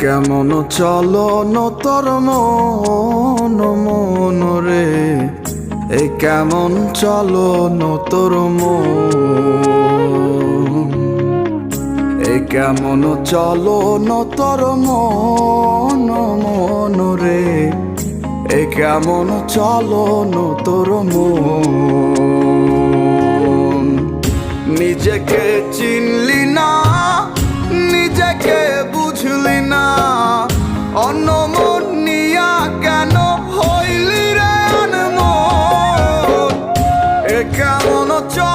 কেমন চলো তোর মন মন রে? এ কেমন চলো তোর মন? এ কেমন চলো তোর মন মন রে? এ কেমন চলো তোর মন? নিজেকে চিনলি কেন হইলি রে অনমন এ কেমন চল